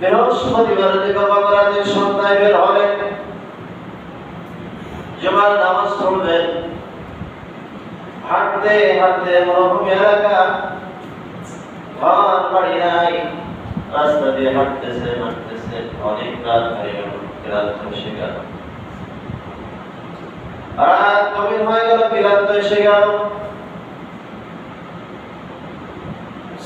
বৃহস্পতিবার দিকে বাংলাদেশ সন্ধ্যায় বের হলেন জুমার নামাজ পড়বেন হাঁটতে হাঁটতে মরুভূমি এলাকা ঘর বাড়ি নাই রাস্তা দিয়ে হাঁটতেছে হাঁটতেছে অনেক রাত হয়ে গেল রাত এসে গেল রাত গভীর হয়ে গেল কিরাত এসে গেল সামরি পল্লী রহমতুল্লাহ আলাইহি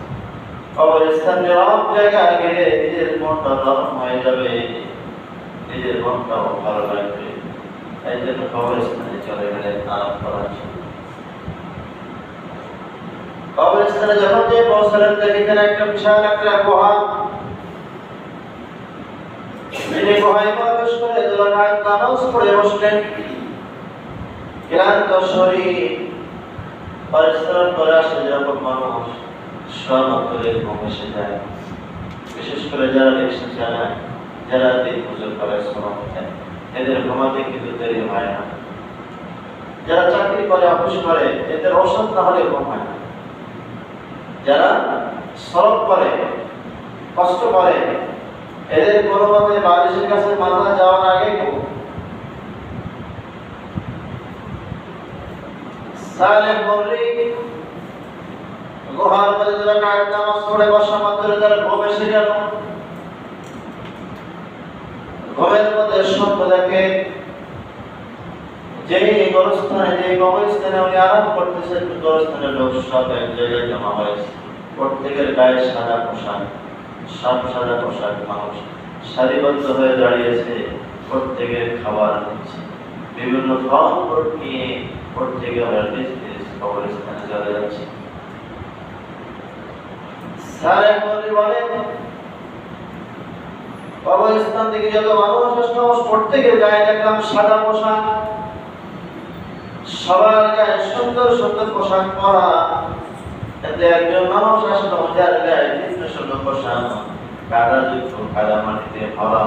কবরস্থান নীরব জায়গায় গেলে নিজের মনটা নরম হয়ে যাবে। নিজের মনটাও ভালো লাগবে। এই জন্য কবরস্থানে চলে গেলেন আরাম জন্য কবরস্থানে যখন যে পৌঁছালেন, দেখেছেন একটা বিশাল একটা গুহা। তিনি গুহায় প্রবেশ করে দোলাকায় নামাজ পড়ে বসলেন। ক্লান্ত শরীর, পরিশ্রম করে আসে যখন মানুষ। সমান্তরে ঘুম যায়। বিশেষ করে যারা রিক্সা চালায় যারা দিন মজুর করে শ্রম দেয়, এদের ঘুমাতে কিন্তু দেরি হয় না। যারা চাকরি করে, অফিস করে, এদের ওষুধ না হলে ঘুম হয় না। যারা শ্রম করে, কষ্ট করে, এদের কোনো মতে বালিশের কাছে মাথা যাওয়ার আগে সালেহ বললি গুহার মধ্যে যারা কায়েম নামাজ পড়ে বসা মাত্র তারা ঘুম এসে গেল ঘুমের মধ্যে দেখে যে গরস্থানে যে কবরস্থানে উনি আরাম করতেছেন গরস্থানের লোক সব এক জায়গায় জমা হয়েছে প্রত্যেকের গায়ে সাদা পোশাক সব সাদা পোশাক মানুষ সারিবদ্ধ হয়ে দাঁড়িয়েছে প্রত্যেকের খাবার নিচ্ছে বিভিন্ন ফল নিয়ে প্রত্যেকে নিজ নিজ কবরস্থানে চলে যাচ্ছে সারে বলি কবরস্থান থেকে যত মানুষ আসলো প্রত্যেকের গায়ে দেখলাম সাদা পোশাক। সবার গায়ে সুন্দর সুন্দর পোশাক পরা। এতে একজন মানুষ আসলো যার গায়ে ভিন্ন সুন্দর পোশাক। কাদা যুক্ত, কাদা মাটিতে ভরা,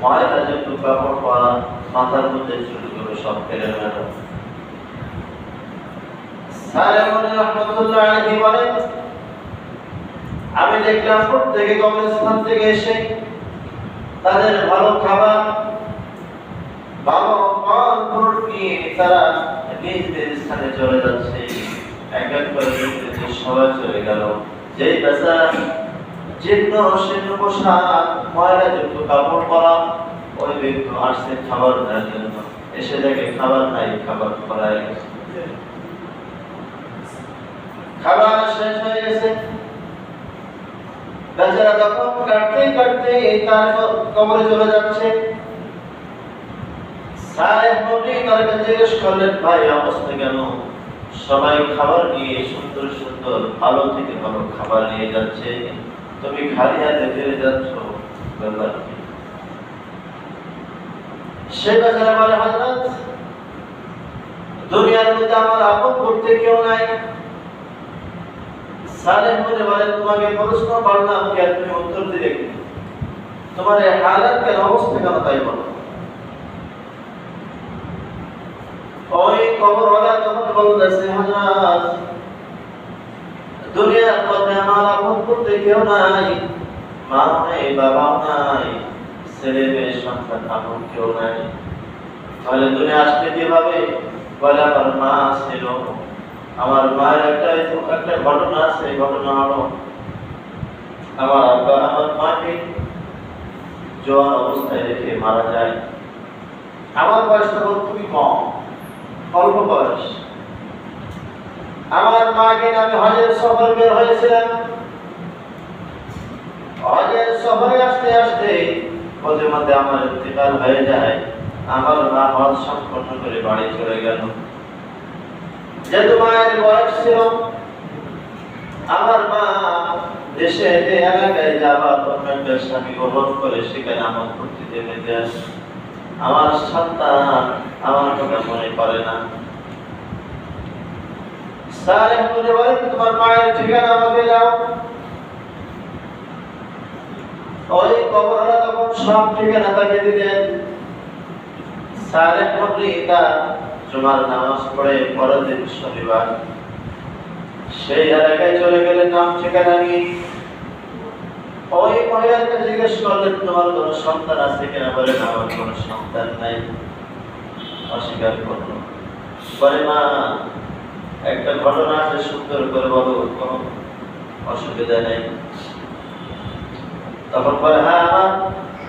ময়লা যুক্ত, কাপড় পরা, মাথার মধ্যে চুলগুলো সব ফেলে গেল সারে বলি রহমতুল্লাহ আলাইহি বলেন আমি দেখলাম প্রত্যেকে কবরস্থান থেকে এসে তাদের ভালো খাবার, ভালো ফল ফ্রুট নিয়ে তারা নিজ নিজ স্থানে চলে যাচ্ছে। এক এক করে সবাই চলে গেল। শীর্ণ পোশাক কাপড় পরা, ওই ব্যক্তি আসছে খাবার দেওয়ার জন্য। এসে দেখে খাবার নাই, খাবার গেছে। খাবার শেষ হয়ে গেছে। বেচারা তখন কাটতে কাটতে তার কবরে চলে যাচ্ছে। জিজ্ঞেস করলেন, ভাই, অবস্থা কেন? সবাই খাবার নিয়ে সুন্দর সুন্দর ভালো থেকে ভালো খাবার নিয়ে যাচ্ছে। তুমি খালি হাতে ফিরে যাচ্ছ। ব্যাপার? সে বেচারা বলে, হজরত, দুনিয়ার মধ্যে আমার আপন করতে কেউ নাই। সালেহ বলে বলে, তোমাকে প্রশ্ন করলাম কে তুমি উত্তর দিলে কি? তোমার এই হালাত কেন অবস্থা কেন তাই বলো? ওই কবরওয়ালা তখন বলতেছে হযরত দুনিয়ার মধ্যে আমার আপন করতে কেউ নাই মা নাই বাবা নাই, ছেলে মেয়ে, সন্তান আপন কেউ নাই। তাহলে দুনিয়া আসতে কীভাবে? বলে, আমার মা ছিল আমার মায়ের একটা একটা ঘটনা আছে ঘটনা হলো আমার আব্বা, আমার মাকে জোয়ান অবস্থায় রেখে মারা যায়। আমার বয়স তখন খুবই কম, অল্প বয়স। আমার মাকে আমি হজের সফর বের হয়েছিলাম। হজের সফরে আসতে আসতে মধ্যে আমার ইন্তেকাল হয়ে যায়। আমার মা হজ সম্পন্ন করে বাড়ি চলে গেল। যেহেতু মায়ের বয়স ছিল আমার মা দেশে এলাকায় যাবার অন্য স্বামী গ্রহণ করে, সেখানে আমার ভর্তিতে মেতে আমার সন্তান আমার কথা মনে করে না। সালেহ বলে তোমার মায়ের ঠিকানা আমাকে দাও। ওই কবররা তখন সব ঠিকানা তাকে দিলেন। সালেহ বললি তার জুমার নামাজ পড়ে পরের দিন শনিবার। সেই এলাকায় চলে গেলেন নাম ঠিকানা নিয়ে ওই মহিলাকে জিজ্ঞেস করলেন, তোমার কোনো সন্তান আছে কিনা? আমার কোনো সন্তান নাই। অস্বীকার করল। বলে, মা, একটা ঘটনা আছে সুন্দর করে বলো, কোনো অসুবিধা নেই। তখন বলে হ্যাঁ আমার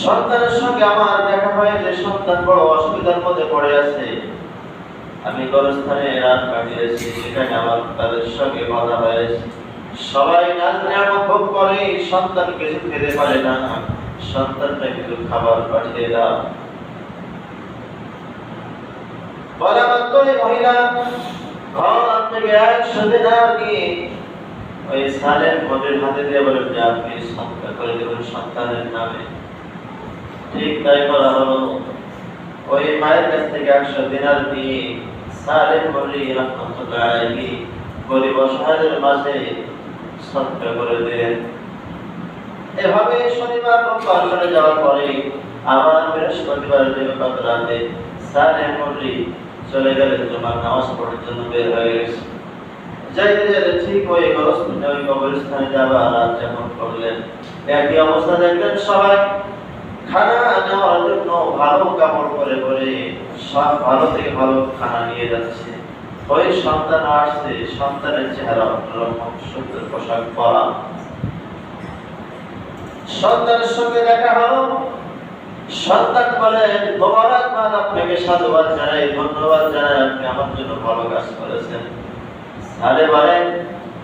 সন্তানের সঙ্গে আমার দেখা হয় যে সন্তান বড় অসুবিধার মধ্যে পড়ে আছে। আমি গরস্থানে রাত কাটিয়েছি, সেখানে আমার তাদের সঙ্গে কথা হয়েছে সবাই নাচ নিয়ামত ভোগ করে, সন্তান কিছু খেতে পারে না। সন্তানটা কিছু খাবার পাঠিয়ে দাও। বলা মাত্র ওই মহিলা, ঘর থেকে একশো দিনার নিয়ে। ওই সালের মদের হাতে দিয়ে বলেন যে আপনি সৎকার করে দেবেন সন্তানের নামে। ঠিক তাই করা হলো। ওই মায়ের কাছ থেকে একশো দিনার নিয়ে সালেম বলি রহমতুল্লাহ আলাইহি গরিব অসহায়ের মাঝে সৎকার করে দিলেন এভাবে শনিবার, রোববার চলে যাওয়ার পরে আবার বৃহস্পতিবার দিবাগত রাতে সালেম বলি চলে গেলেন জমার নামাজ পড়ার জন্য বের হয়ে গেছে। যাইতে যাইতে ঠিক ওই গরস্থানে, ওই কবরস্থানে যাবার রাত যখন করলেন একই অবস্থা দেখলেন সবাই। খানা নেওয়ার জন্য ভালো কাপড় পরে পরে সব ভালো থেকে ভালো খানা নিয়ে যাচ্ছে। ওই সন্তান আসছে, সন্তানের চেহারা অন্যরকম সুন্দর পোশাক পরা। সন্তানের সঙ্গে দেখা হলো। সন্তান বলেন মোবারকবাদ আপনাকে সাধুবাদ জানাই, ধন্যবাদ জানাই, আপনি আমার জন্য ভালো কাজ করেছেন। আরে বলেন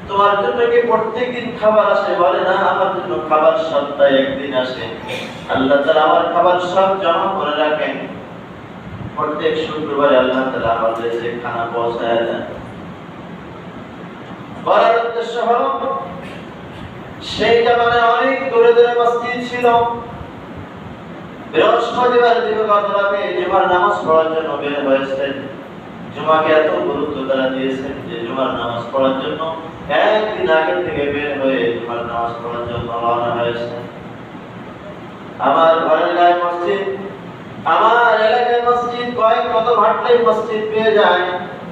তোমার জন্য কি প্রত্যেকদিন খাবার আসে? বলে, না, আমার জন্য খাবার সপ্তাহে একদিন আসে। আল্লাহ তাআলা আমার খাবার সব জমা করে রাখেন। প্রত্যেক শুক্রবারে আল্লাহ তাআলা আমার দেশে খানা পৌঁছায় দেন। বলার উদ্দেশ্য হলো, সেই জামানায় অনেক দূরে দূরে মসজিদ ছিল। বৃহস্পতিবার দিবগত রাতে জুমার নামাজ পড়ার জন্য বের হয়েছেন। জুমাকে এত গুরুত্ব তারা দিয়েছেন যে জুমার নামাজ পড়ার জন্য একদিন আগে থেকে বের হয়ে জুমার নামাজ পড়ার জন্য রওনা হয়েছে। আমার ঘরের গায়ে মসজিদ, আমার এলাকায় মসজিদ, কয়েক কত ভাটলেই মসজিদ পেয়ে যায়,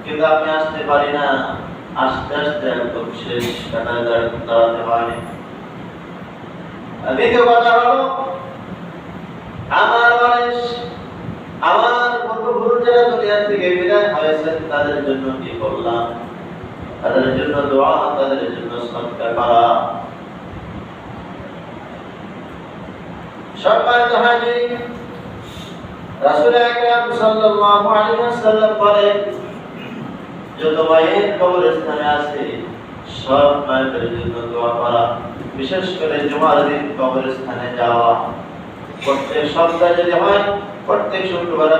কিন্তু আমি আসতে পারি না। আস্তে আস্তে একদম শেষ কাটায় দাঁড়াতে পারি দ্বিতীয় কথা হলো আমার বয়স আমার পূর্বপুরুষ যারা দুনিয়া থেকে বিদায় হয়েছেন তাদের জন্য কি করলাম? তাদের জন্য দোয়া, তাদের জন্য সৎকার করা। সম্মানিত হাজির রাসূল আকরাম সাল্লাল্লাহু আলাইহি ওয়াসাল্লাম বলেন যত মায়ের কবরস্থানে আছে সব মায়েদের জন্য দোয়া করা। বিশেষ করে জুমার দিন কবরস্থানে যাওয়া। প্রত্যেক সপ্তাহে যদি হয়, প্রত্যেক শুক্রবার